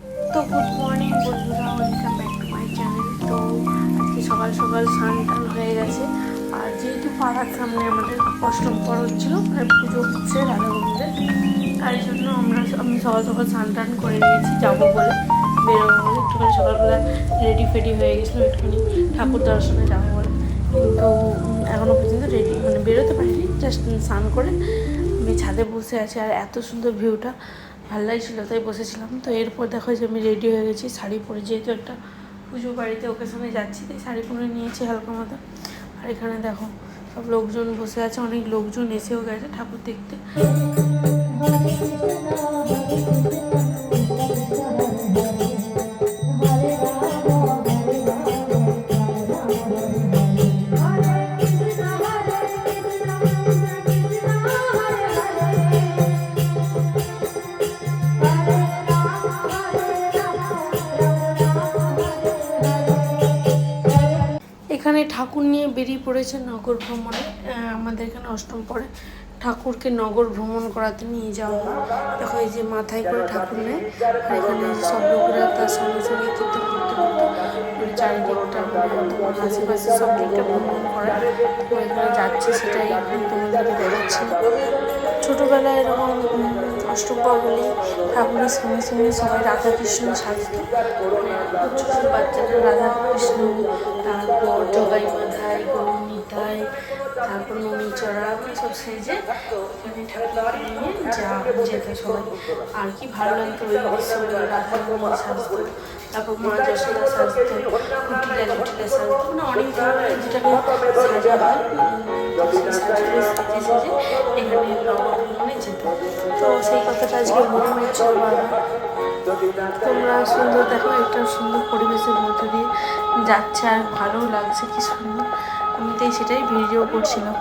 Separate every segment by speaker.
Speaker 1: তো good morning বন্ধুরা welcome back to my channel তো আজকে সকাল সকাল স্নান টান হয়ে গেছে। আর যেহেতু পাড়ার সামনে আমাদের অষ্টম পরব ছিল মানে পুজো হচ্ছে রাধা গোবিন্দের। তাই জন্য আমরা আমি সকাল সকাল স্নান টান করে নিয়েছি, যাব বলে বেরোবো বলে। একটুখানি সকালবেলা রেডি ফেডি হয়ে গেছিলাম, একটুখানি ঠাকুর দর্শনে যাব বলে। কিন্তু এখনও পর্যন্ত রেডি মানে বেরোতে পারিনি জাস্ট স্নান করে আমি ছাদে বসে আছি। আর এত সুন্দর ভিউটা ভালো ছিল তাই বসেছিলাম। তো এরপর দেখো যে আমি রেডি হয়ে গেছি, শাড়ি পরে যেহেতু একটা পুজো বাড়িতে ওকেশনে যাচ্ছি, তাই শাড়ি পরে নিয়েছি হালকা মতো আর এখানে দেখো, সব লোকজন বসে আছে, অনেক লোকজন এসেও গেছে ঠাকুর দেখতে। এখানে ঠাকুর নিয়ে বেরিয়ে পড়েছে নগর ভ্রমণে। আমাদের এখানে অষ্টম পরে ঠাকুরকে নগর ভ্রমণ করাতে নিয়ে যাওয়া হয়। দেখো এই যে মাথায় করে ঠাকুর নেয়, আর এখানে সব লোকেরা তার সঙ্গে সঙ্গে কীর্তন করতে করতে চারিদিকটা মানে আশেপাশে সব দিকটা ভ্রমণ করে। এখানে যাচ্ছে সেটাই তোমাদেরকে দেখাচ্ছি। ছোটোবেলায় এরকম অষ্টপ্রহর হলে ঠাকুরের সঙ্গে সঙ্গে সবাই রাধাকৃষ্ণ সাজত। মানে ছোটো বাচ্চারা রাধাকৃষ্ণ, তারপর জগাই মাথায় গরু নিতাই তারপর মণিচড়া মানে সব সেজে এখানে ঠাকুর নিয়ে যা যেত সবাই। আর কি ভালো লাগতো ওই উৎসবে রাধা রানী সাজতো, তারপর মা যশোদা সাজতো, কুটিলা লুটিলা সাজতো মানে অনেক ধরনের যেটাকে সাজা হয়। সাজে সাজে এখানে নবভ্রমণে যেত। তো সেই কথাটা আজকে মনে হয়েছিল বারবার তোমরা সুন্দর দেখো, একটা সুন্দর পরিবেশের মধ্যে দিয়ে যাচ্ছে আর ভালোও লাগছে কি সুন্দর। আমি তাই সেটাই ভিডিও করছিলাম।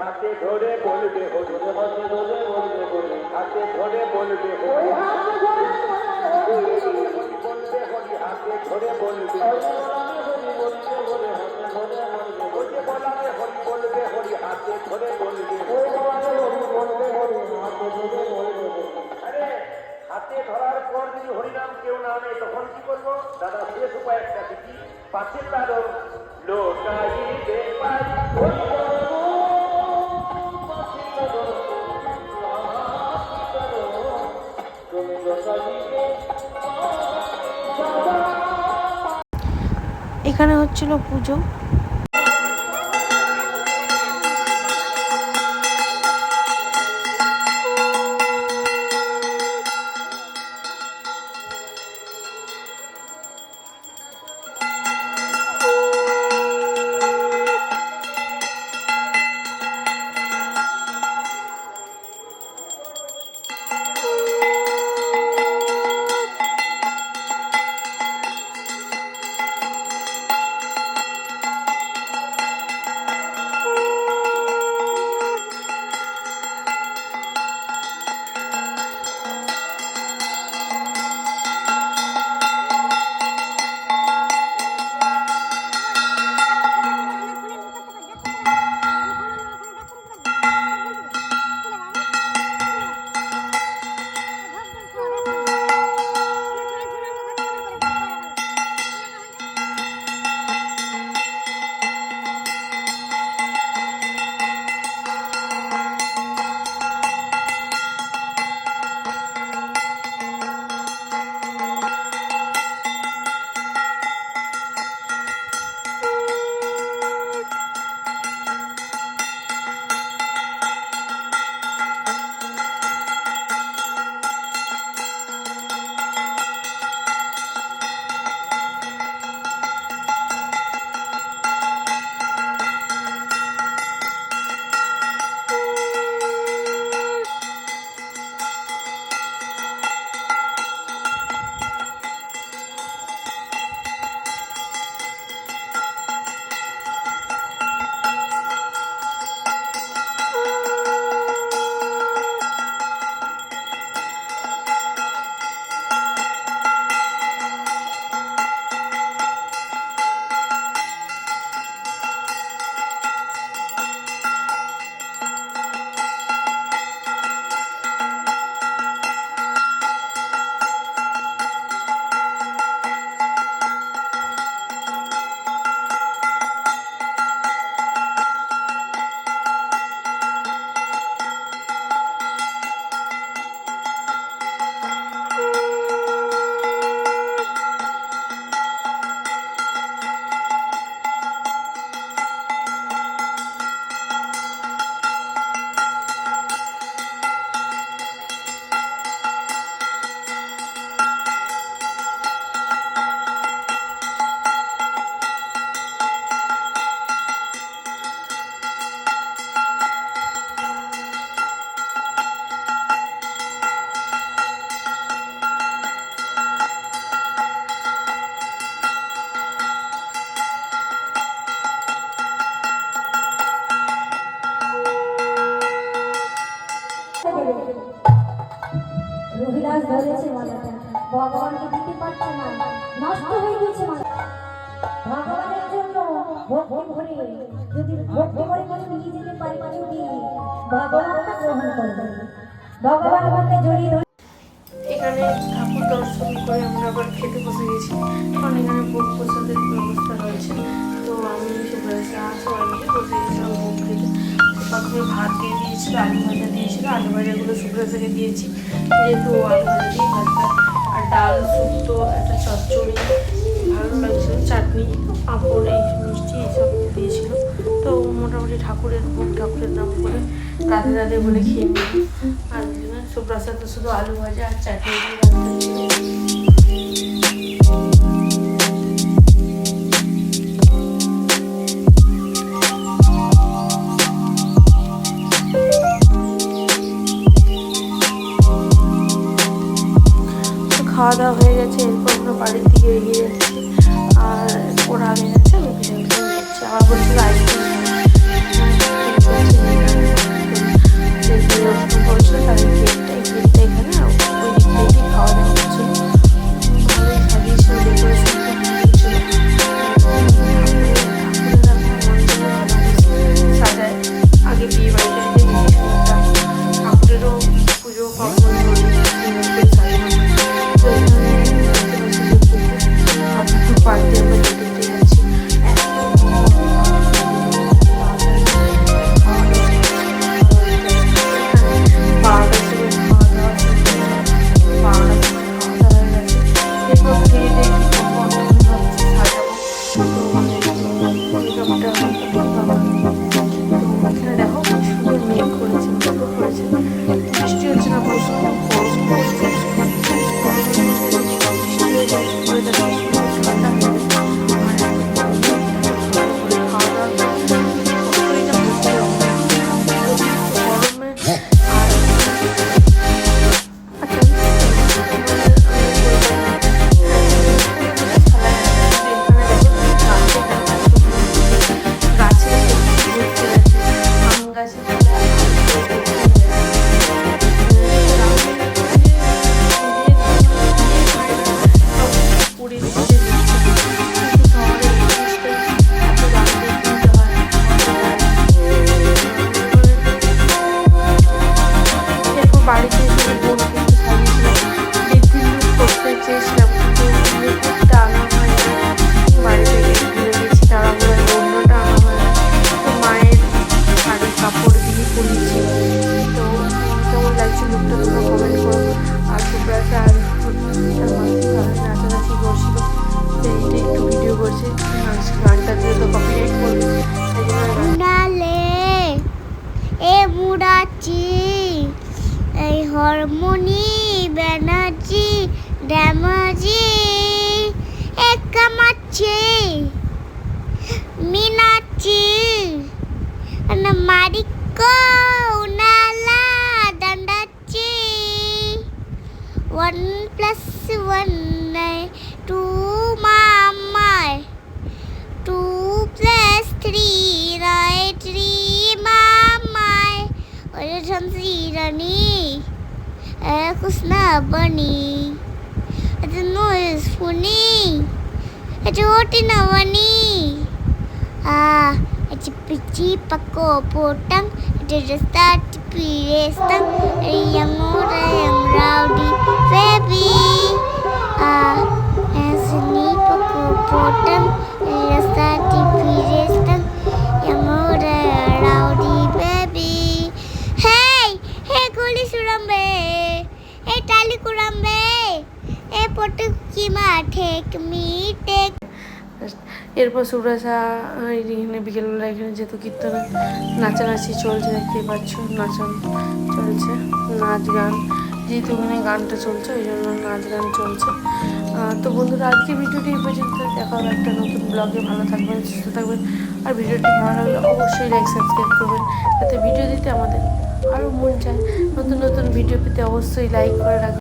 Speaker 2: হাতে ধরে বলবে হাতে ধরে বলবে হাতে ধরে বলবে। হাতে ধরে বলবে। আরে হাতে ধরার পর যদি হরিনাম কেউ না নেয় তখন কি করব? দাদা শেষ উপায় একটা দেখি। পাশের তার লোটাইবে
Speaker 1: এখানে হচ্ছিল পুজো। দেবরাজ ধরেছে মালাটা।
Speaker 3: ভগবানকে দিতে পারছে না। নষ্ট হয়ে গেছে মালা। ভগবানের জন্য ভক্তি ভরে, যদি ভক্তি ভরে করে নিয়ে যেতে পারি যদি, ভগবান তা গ্রহণ করবে। ভগবান মধ্যে জড়িয়ে
Speaker 1: এখানে ঠাকুর দর্শন করে আমরা আবার খেতে বসে গেছি। ভাত দিয়ে দিয়েছিল, আলু ভাজা দিয়েছিল, আলু ভাজাগুলো সুপ্রাসাকে দিয়েছি। যেহেতু আলু ভাজা দিয়ে আর ডাল, শুক্তো, একটা চচ্চড়ি, ভালো লাগছিল, চাটনি, পাঁপড়, এই মিষ্টি এইসব দিয়েছিল। তো মোটামুটি ঠাকুরের ভোগ ঠাকুরের নাম করে রাধে রাধে বলে খেয়ে নিল। আর সুপ্রাসাদ শুধু আলু ভাজা আর চাটনি দিয়ে খাওয়া দাওয়া হয়ে গেছে, এরপর আমরা বাড়ির দিকে এগিয়ে যাচ্ছি। আর ওরা আগে যাচ্ছে, আমি পিছনে পিছনে যাচ্ছি আমার বলছিল আইসক্রিম বলছিল তাদের গেটটা কেকটা এখানে।
Speaker 4: মারিকো উনালা দণ্ডাচ্ছি ওয়ান প্লাস ওয়ান টু মামায় two plus three, right? Three, mamai. Oye, Shamsi, Rani. Eh, Kusna, Bunny. I don't know, it's funny. It's పిచ్చి పక్కో పోటం రెస్తా పిరేస్తాం రియము రయం రౌడీ బేబీ ఆ ఎస్ని
Speaker 1: এরপর সুব্রাসা এখানে বিকেলবেলা এখানে যেহেতু কীর্তনে, নাচানাচি চলছে দেখতে পাচ্ছ, নাচন চলছে, নাচ গান, যেহেতু এখানে গানটা চলছে, ওই জন্য নাচ গান চলছে। তো বন্ধুরা আজকে ভিডিওটি এই পর্যন্ত। দেখা হবে একটা নতুন ব্লগে। ভালো থাকবেন, সুস্থ থাকবেন। আর ভিডিওটি ভালো লাগলে অবশ্যই লাইক সাবস্ক্রাইব করবেন। যাতে ভিডিও দিতে আমাদের আরও মন চায়। নতুন নতুন ভিডিও পেতে অবশ্যই লাইক করে রাখবেন।